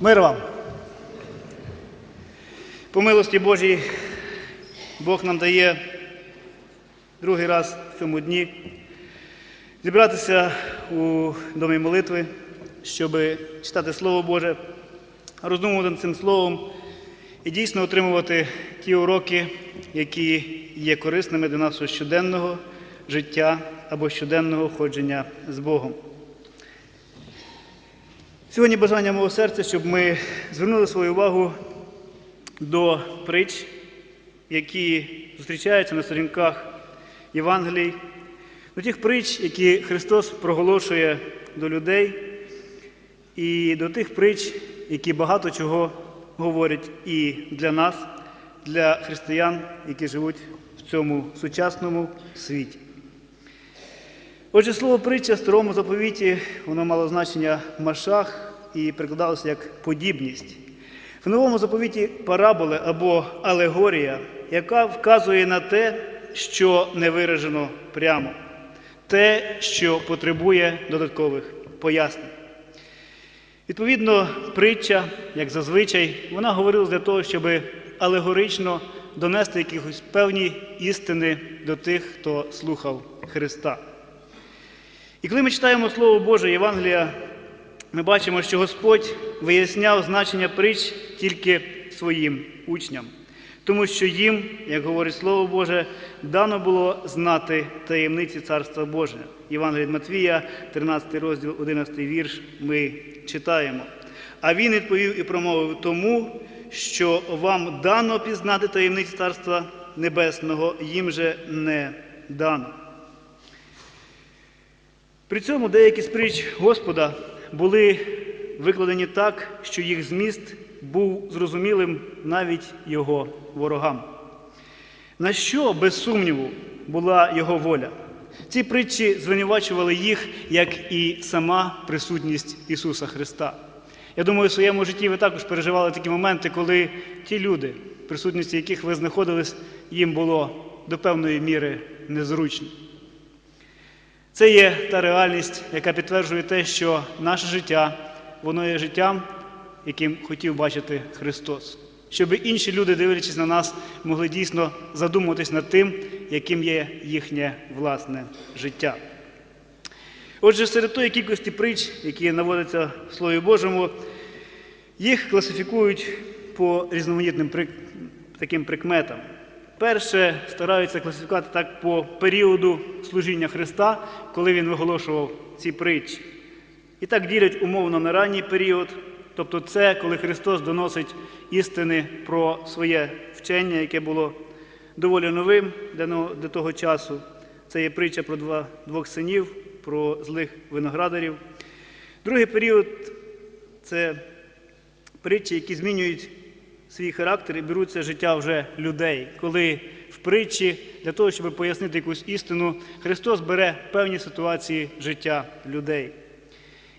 Мир вам. По милості Божій Бог нам дає другий раз в цьому дні зібратися у домі молитви, щоб читати Слово Боже, роздумувати над цим Словом і дійсно отримувати ті уроки, які є корисними для нашого щоденного життя або щоденного ходження з Богом. Сьогодні бажання мого серця, щоб ми звернули свою увагу до притч, які зустрічаються на сторінках Євангелій, до тих притч, які Христос проголошує до людей, і до тих притч, які багато чого говорять і для нас, для християн, які живуть в цьому сучасному світі. Отже, слово притча в старому заповіті, воно мало значення машах і перекладалося як подібність. В новому заповіті параболи або алегорія, яка вказує на те, що не виражено прямо, те, що потребує додаткових пояснень. Відповідно, притча, як зазвичай, вона говорила для того, щоб алегорично донести якихось певні істини до тих, хто слухав Христа. І коли ми читаємо Слово Боже Євангелія, ми бачимо, що Господь виясняв значення притч тільки своїм учням, тому що їм, як говорить Слово Боже, дано було знати таємниці Царства Божого. Від Матвія, 13 розділ, 11 вірш, ми читаємо. А він відповів і промовив тому, що вам дано пізнати таємниці Царства Небесного, їм же не дано. При цьому деякі з притч Господа були викладені так, що їх зміст був зрозумілим навіть його ворогам. На що, без сумніву, була його воля? Ці притчі звинувачували їх, як і сама присутність Ісуса Христа. Я думаю, в своєму житті ви також переживали такі моменти, коли ті люди, в присутності яких ви знаходились, їм було до певної міри незручно. Це є та реальність, яка підтверджує те, що наше життя, воно є життям, яким хотів бачити Христос. Щоб інші люди, дивлячись на нас, могли дійсно задумуватись над тим, яким є їхнє власне життя. Отже, серед тої кількості притч, які наводяться в Слові Божому, їх класифікують по різноманітним таким прикметам. Перше стараються класифікувати так по періоду служіння Христа, коли Він виголошував ці притчі. І так ділять умовно на ранній період, тобто це, коли Христос доносить істини про своє вчення, яке було доволі новим для, того часу. Це є притча про двох синів, про злих виноградарів. Другий період це притчі, які змінюють свій характер і беруться життя вже людей, коли в притчі для того, щоб пояснити якусь істину, Христос бере певні ситуації життя людей.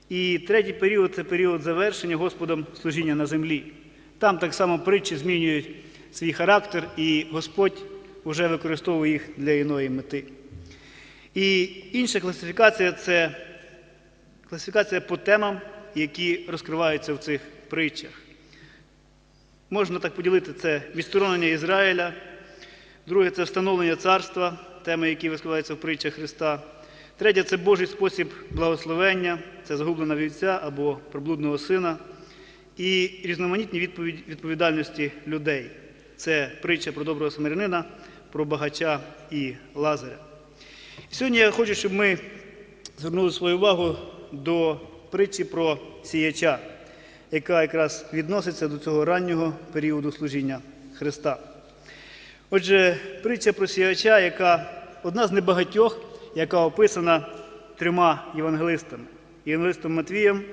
І третій період це період завершення Господом служіння на землі. Там так само притчі змінюють свій характер, і Господь вже використовує їх для іної мети. І інша класифікація це класифікація по темам, які розкриваються в цих притчах. Можна так поділити це відсторонення Ізраїля, друге це встановлення царства, теми, які розкриваються в притчах Христа. Третє це Божий спосіб благословення, це загублена вівця або проблудного сина. І різноманітні відповідальності людей. Це притча про доброго самарянина, про багача і лазаря. Сьогодні я хочу, щоб ми звернули свою увагу до притчі про сіяча, яка якраз відноситься до цього раннього періоду служіння Христа. Отже, притча про сіяча, яка одна з небагатьох, яка описана трьома євангелистами: євангелистом Матвієм,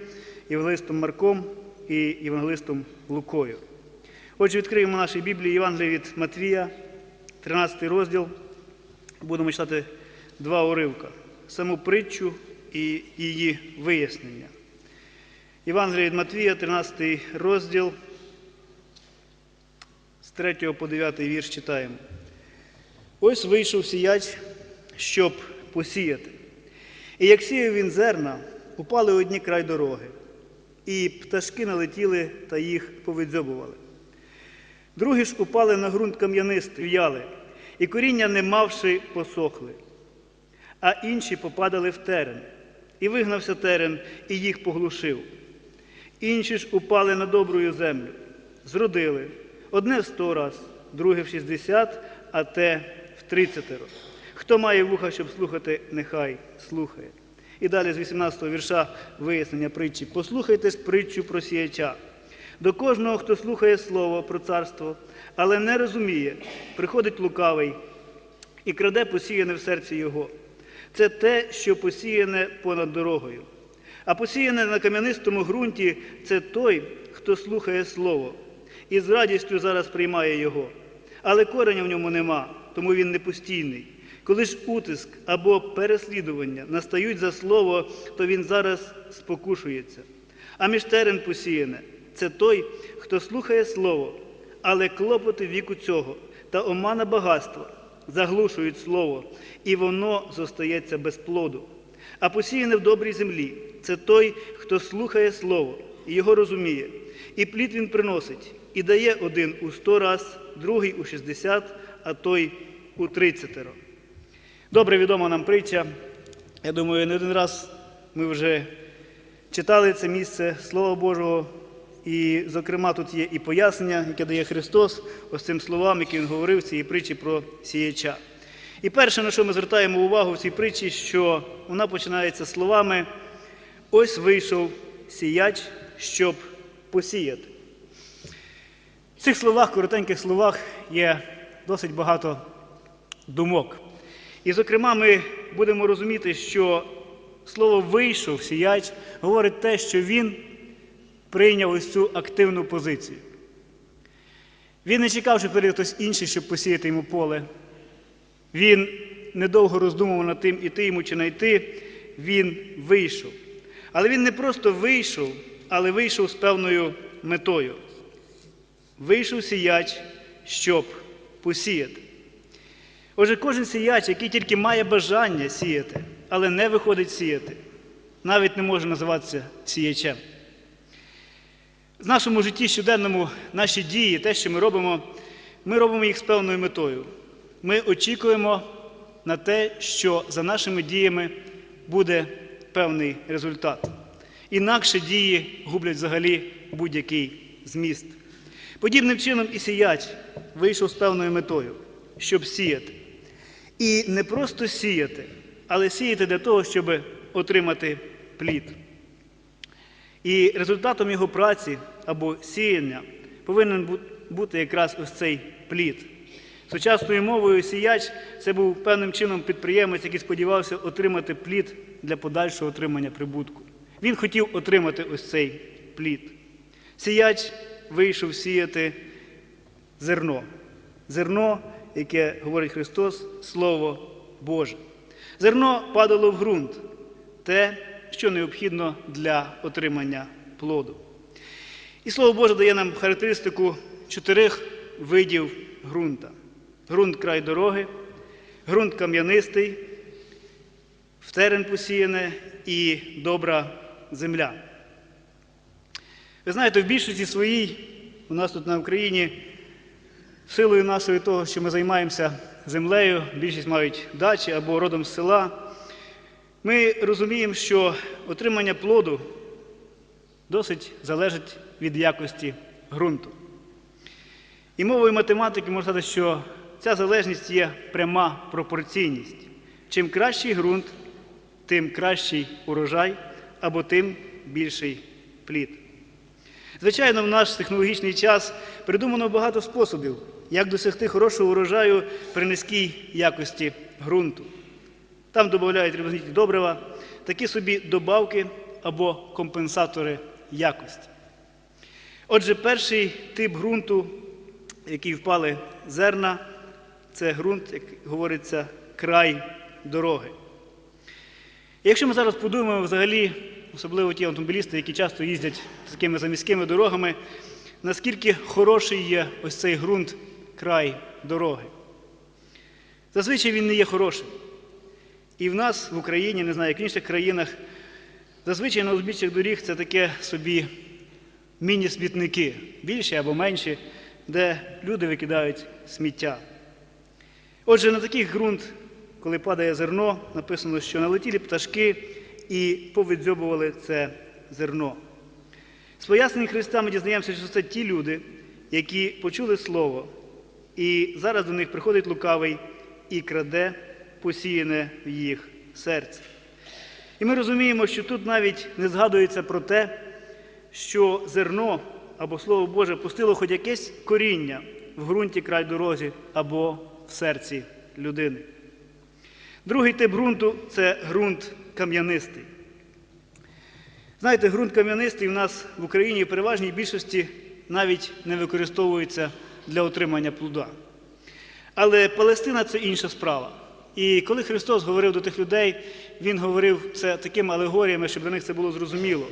євангелистом Марком і євангелистом Лукою. Отже, відкриємо наші Біблії Євангелія від Матвія, 13 розділ. Будемо читати два уривка: саму притчу і її вияснення. Євангелія від Матвія, 13 розділ, з 3 по 9 вірш читаємо. Ось вийшов сіяч, щоб посіяти. І як сіяв він зерна, упали одні край дороги. і пташки налетіли та їх повидзьобували. Другі ж упали на ґрунт кам'янистий, в'яли, і коріння, не мавши, посохли, а інші попадали в терен, і вигнався терен, і їх поглушив. Інші ж упали на добрую землю, зродили одне в сто раз, друге в шістдесят, а те в тридцятеро. Хто має вуха, щоб слухати, нехай слухає. І далі з 18-го вірша вияснення притчі. Послухайте ж притчу про сіяча. До кожного, хто слухає слово про царство, але не розуміє, приходить лукавий і краде посіяне в серці його. Це те, що посіяне понад дорогою. А посіяне на кам'янистому ґрунті це той, хто слухає слово, і з радістю зараз приймає його. Але кореня в ньому нема, тому він не постійний. Коли ж утиск або переслідування настають за слово, то він зараз спокушується. А між терен посіяне це той, хто слухає слово, але клопоти віку цього та омана багатства заглушують слово, і воно зостається без плоду. А посіяне в добрій землі це той, хто слухає слово і його розуміє, і плід він приносить, і дає один у сто раз, другий у шістдесят, а той у тридцятеро. Добре відома нам притча. Я думаю, не один раз ми вже читали це місце Слова Божого. І, зокрема, тут є і пояснення, яке дає Христос ось цим словам, які Він говорив в цій притчі про сіяча. І перше, на що ми звертаємо увагу в цій притчі, що вона починається словами Ось вийшов сіяч, щоб посіяти. В цих словах, коротеньких словах, є досить багато думок. І, зокрема, ми будемо розуміти, що слово вийшов сіяч говорить те, що він прийняв ось цю активну позицію. Він не чекав, що прийде хтось інший, щоб посіяти йому поле. Він недовго роздумував над тим, іти йому чи не йти. Він вийшов. Але він не просто вийшов, але вийшов з певною метою. Вийшов сіяч, щоб посіяти. Отже, кожен сіяч, який тільки має бажання сіяти, але не виходить сіяти, навіть не може називатися сіячем. В нашому житті щоденному наші дії, те, що ми робимо, ми робимо їх з певною метою. Ми очікуємо на те, що за нашими діями буде певний результат. Інакше дії гублять взагалі будь-який зміст. Подібним чином і сіяч вийшов з певною метою, щоб сіяти. І не просто сіяти, але сіяти для того, щоб отримати плід. І результатом його праці або сіяння повинен бути якраз ось цей плід. Сучасною мовою сіяч це був певним чином підприємець, який сподівався отримати плід для подальшого отримання прибутку. Він хотів отримати ось цей плід. Сіяч вийшов сіяти зерно. Зерно, яке говорить Христос, Слово Боже. Зерно падало в ґрунт, те, що необхідно для отримання плоду. І Слово Боже дає нам характеристику чотирьох видів ґрунта. Грунт край дороги, ґрунт кам'янистий, в терен посіяне і добра земля. Ви знаєте, в більшості своїй у нас тут на Україні силою нашої того, що ми займаємося землею, більшість мають дачі або родом з села. Ми розуміємо, що отримання плоду досить залежить від якості ґрунту. І мовою математики можна сказати, що ця залежність є пряма пропорційність. Чим кращий ґрунт, тим кращий урожай або тим більший плід. Звичайно, в наш технологічний час придумано багато способів, як досягти хорошого урожаю при низькій якості ґрунту. Там додають різноманітні добрива, такі собі добавки або компенсатори якості. Отже, перший тип ґрунту, який впали зерна, це ґрунт, як говориться, край дороги. Якщо ми зараз подумаємо взагалі, особливо ті автомобілісти, які часто їздять такими заміськими дорогами, наскільки хороший є ось цей ґрунт край дороги. Зазвичай він не є хорошим. І в нас в Україні, не знаю, як в інших країнах, Зазвичай на узбіччях доріг це таке собі міні-смітники, більші або менші, де люди викидають сміття. Отже, на такий ґрунт, коли падає зерно, написано, що налетіли пташки і повидзьобували це зерно. З пояснень Христа ми дізнаємося, що це ті люди, які почули Слово, і зараз до них приходить лукавий і краде посіяне в їх серці. І ми розуміємо, що тут навіть не згадується про те, що зерно або Слово Боже пустило хоч якесь коріння в ґрунті край дорозі або в серці людини. Другий тип ґрунту це ґрунт кам'янистий. Знаєте, ґрунт кам'янистий у нас в Україні в переважній більшості навіть не використовується для отримання плода. Але Палестина це інша справа. І коли Христос говорив до тих людей, Він говорив це такими алегоріями, щоб для них це було зрозуміло.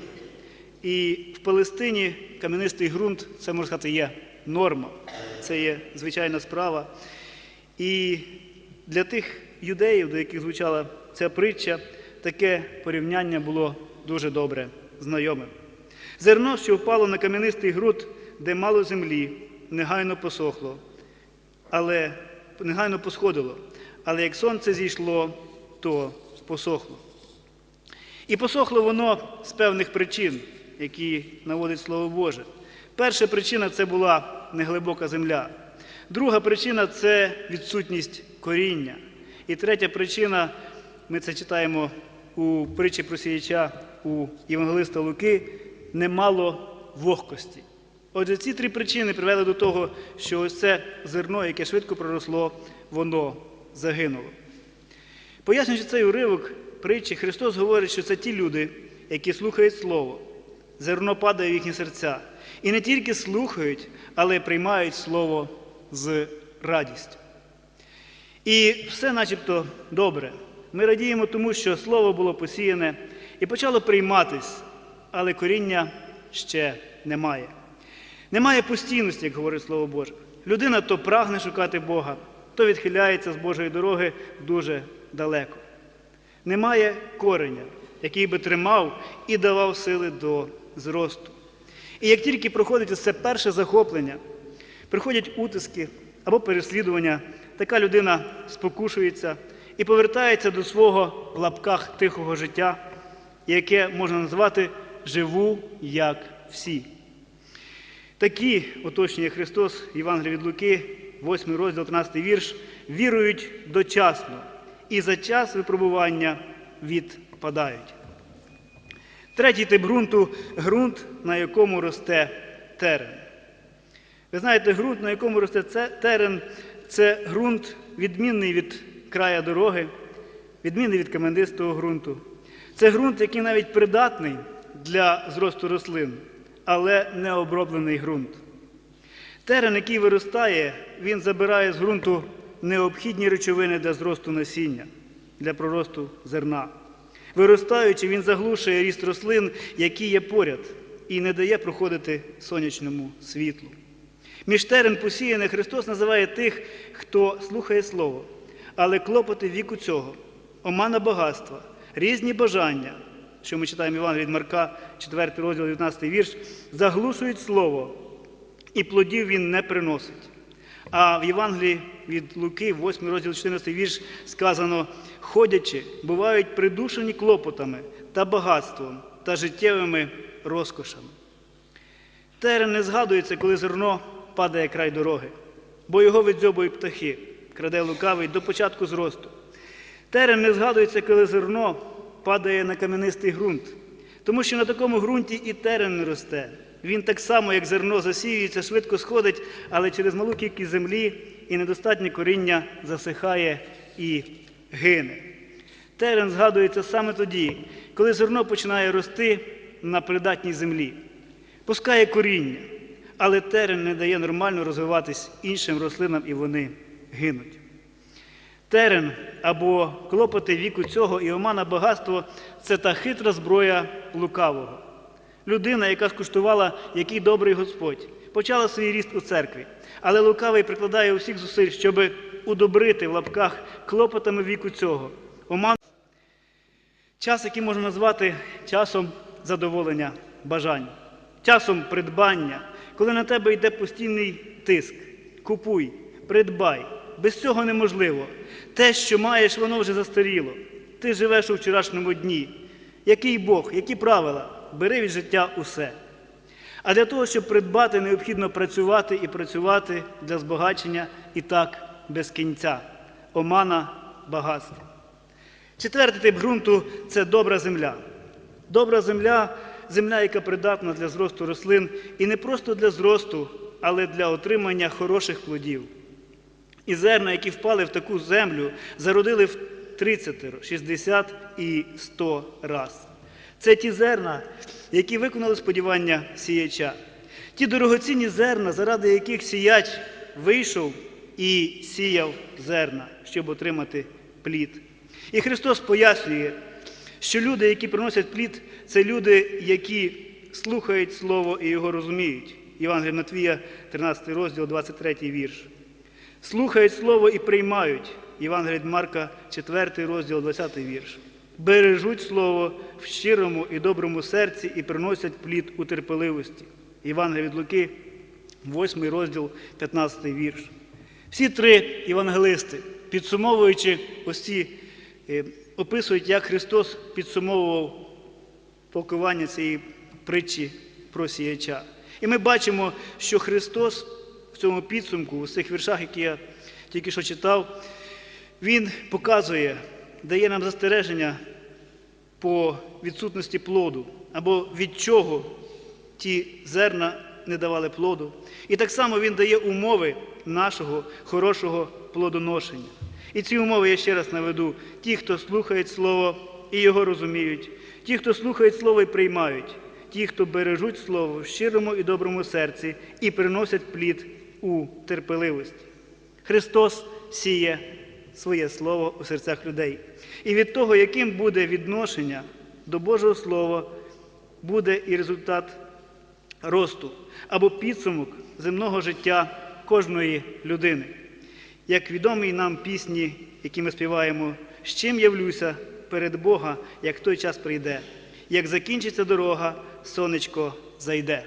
І в Палестині кам'янистий ґрунт, це можна сказати, є норма, це є звичайна справа. І для тих юдеїв, до яких звучала ця притча, таке порівняння було дуже добре знайомим. Зерно, що впало на кам'янистий ґрунт, де мало землі, негайно посохло, але негайно посходило. Але як сонце зійшло, то посохло. І посохло воно з певних причин, які наводить Слово Боже. Перша причина це була неглибока земля. Друга причина це відсутність коріння. І третя причина, ми це читаємо у притчі про сіяча у Євангелиста Луки, немало вогкості. Отже, ці три причини привели до того, що ось це зерно, яке швидко проросло, воно загинуло. Пояснюючи цей уривок притчі, Христос говорить, що це ті люди, які слухають Слово, зерно падає в їхні серця. І не тільки слухають, але й приймають Слово з радістю. І все начебто добре. Ми радіємо тому, що Слово було посіяне і почало прийматись, але коріння ще немає. Немає постійності, як говорить Слово Боже. Людина то прагне шукати Бога, то відхиляється з Божої дороги дуже далеко. Немає кореня, який би тримав і давав сили до зросту. І як тільки проходить це перше захоплення, приходять утиски або переслідування, така людина спокушується і повертається до свого в лапках тихого життя, яке можна назвати живу як всі. Такі, уточнює Христос, Євангелія від Луки, 8 розділ, 13 вірш, вірують дочасно і за час випробування відпадають. Третій тип ґрунту ґрунт, на якому росте терен. Ви знаєте, ґрунт, на якому росте терен, це ґрунт, відмінний від края дороги, відмінний від каменистого ґрунту. Це ґрунт, який навіть придатний для зросту рослин, але не оброблений ґрунт. Терен, який виростає, він забирає з ґрунту необхідні речовини для зросту насіння, для проросту зерна. Виростаючи, він заглушує ріст рослин, які є поряд, і не дає проходити сонячному світлу. Між терен посіяне Христос називає тих, хто слухає Слово, але клопоти віку цього, омана багатства, різні бажання, що ми читаємо Іван від Марка, 4 розділ, 19 вірш, заглушують Слово, і плодів він не приносить. А в Євангелії від Луки, 8 розділ 14 вірш, сказано: ходячи, бувають придушені клопотами та багатством та життєвими розкошами. Терен не згадується, коли зерно падає край дороги, бо його видзьобують птахи, краде лукавий до початку зросту. Терен не згадується, коли зерно падає на кам'янистий ґрунт, тому що на такому ґрунті і терен не росте. Він так само, як зерно засіюється, швидко сходить, але через малу кількість землі і недостатнє коріння засихає і гине. Терен згадується саме тоді, коли зерно починає рости на придатній землі, пускає коріння, але терен не дає нормально розвиватись іншим рослинам і вони гинуть. Терен або клопоти віку цього і омана багатство це та хитра зброя лукавого. Людина, яка скуштувала, який добрий Господь, почала свій ріст у церкві, але лукавий прикладає усіх зусиль, щоб удобрити в лапках клопотами віку цього. Оман... Час, який можна назвати часом задоволення бажань, часом придбання, коли на тебе йде постійний тиск. Купуй, придбай. Без цього неможливо. Те, що маєш, воно вже застаріло. Ти живеш у вчорашньому дні. Який Бог, які правила? Бери від життя усе. А для того, щоб придбати, необхідно працювати і працювати для збагачення і так без кінця. Омана багатства. Четвертий тип ґрунту це добра земля. Добра земля земля, яка придатна для зросту рослин, і не просто для зросту, але для отримання хороших плодів. І зерна, які впали в таку землю, зародили в 30, 60 і 100 раз. Це ті зерна, які виконали сподівання сіяча. Ті дорогоцінні зерна, заради яких сіяч вийшов і сіяв зерна, щоб отримати плід. І Христос пояснює, що люди, які приносять плід, це люди, які слухають Слово і його розуміють. Євангелія Матвія, 13 розділ, 23 вірш. Слухають Слово і приймають. Євангелія Марка, 4 розділ, 20 вірш. Бережуть Слово в щирому і доброму серці і приносять плід у терпеливості. Євангелія від Луки, 8 розділ, 15 вірш. Всі три євангелисти, підсумовуючи ось е, описують, як Христос підсумовував толкування цієї притчі про сіяча. І ми бачимо, що Христос в цьому підсумку, у цих віршах, які я тільки що читав, Він показує, дає нам застереження по відсутності плоду, або від чого ті зерна не давали плоду. І так само Він дає умови нашого хорошого плодоношення. І ці умови я ще раз наведу: ті, хто слухають Слово і його розуміють, ті, хто слухають Слово і приймають, ті, хто бережуть Слово в щирому і доброму серці і приносять плід у терпеливості. Христос сіє своє Слово у серцях людей. І від того, яким буде відношення до Божого Слова, буде і результат росту або підсумок земного життя кожної людини. Як відомі нам пісні, які ми співаємо, з чим явлюся перед Бога, як той час прийде, як закінчиться дорога, сонечко зайде.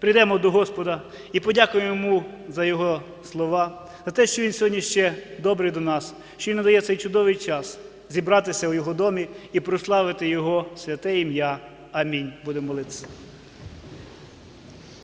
Прийдемо до Господа і подякуємо Йому за Його слова, за те, що Він сьогодні ще добрий до нас, що Він надає цей чудовий час зібратися у Його домі і прославити Його святе ім'я. Амінь. Будемо молитися.